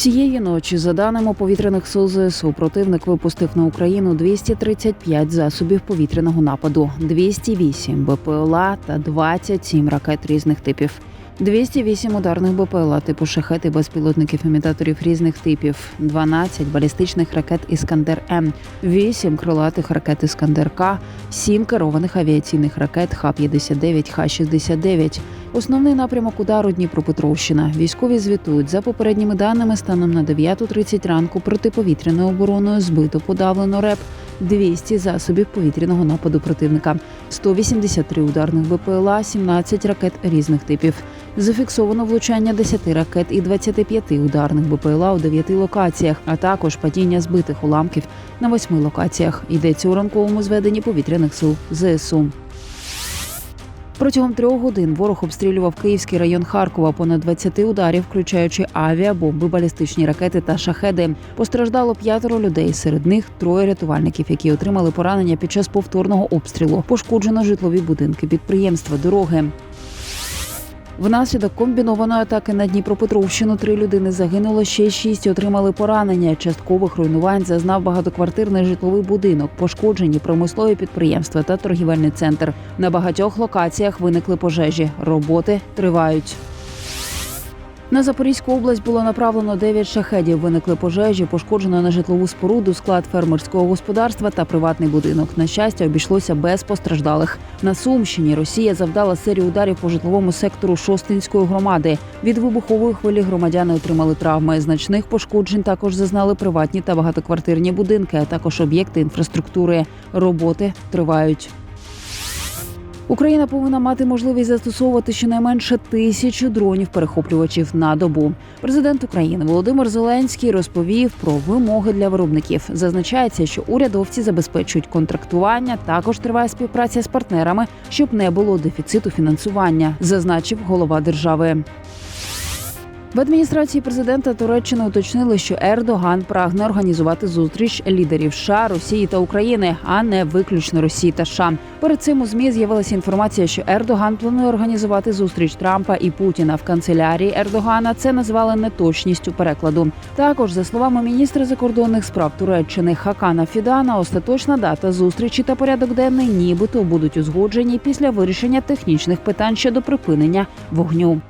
Цієї ночі, за даними повітряних сил ЗСУ, противник випустив на Україну 235 засобів повітряного нападу, 208 БПЛА та 27 ракет різних типів. 208 ударних БПЛА типу шахети безпілотників імітаторів різних типів, 12 балістичних ракет Іскандер М, 8 крилатих ракет Іскандер К, 7 керованих авіаційних ракет Х-59, Х-69. Основний напрямок удару Дніпропетровщина. Військові звітують за попередніми даними станом на 9.30 ранку протиповітряною обороною збито подавлено РЕП 200 засобів повітряного нападу противника, 183 ударних БПЛА, 17 ракет різних типів. Зафіксовано влучання 10 ракет і 25 ударних БПЛА у 9 локаціях, а також падіння збитих уламків на 8 локаціях. Йдеться у ранковому зведенні повітряних сил ЗСУ. Протягом трьох годин ворог обстрілював Київський район Харкова. Понад 20 ударів, включаючи авіа, бомби, балістичні ракети та шахеди. Постраждало п'ятеро людей. Серед них троє рятувальників, які отримали поранення під час повторного обстрілу. Пошкоджено житлові будинки, підприємства, дороги. Внаслідок комбінованої атаки на Дніпропетровщину три людини загинуло, ще шість отримали поранення. Часткових руйнувань зазнав багатоквартирний житловий будинок, пошкоджені промислові підприємства та торгівельний центр. На багатьох локаціях виникли пожежі. Роботи тривають. На Запорізьку область було направлено 9 шахедів. Виникли пожежі, пошкоджено на житлову споруду, склад фермерського господарства та приватний будинок. На щастя, обійшлося без постраждалих. На Сумщині Росія завдала серію ударів по житловому сектору Шостинської громади. Від вибухової хвилі громадяни отримали травми. Значних пошкоджень також зазнали приватні та багатоквартирні будинки, а також об'єкти інфраструктури. Роботи тривають. Україна повинна мати можливість застосовувати щонайменше тисячу дронів перехоплювачів на добу. Президент України Володимир Зеленський розповів про вимоги для виробників. Зазначається, що урядовці забезпечують контрактування. Також триває співпраця з партнерами, щоб не було дефіциту фінансування, зазначив голова держави. В адміністрації президента Туреччини уточнили, що Ердоган прагне організувати зустріч лідерів США, Росії та України, а не виключно Росії та США. Перед цим у змі з'явилася інформація, що Ердоган планує організувати зустріч Трампа і Путіна в канцелярії Ердогана. Це назвали неточністю перекладу. Також, за словами міністра закордонних справ Туреччини Хакана Фідана, остаточна дата зустрічі та порядок денний нібито будуть узгоджені після вирішення технічних питань щодо припинення вогню.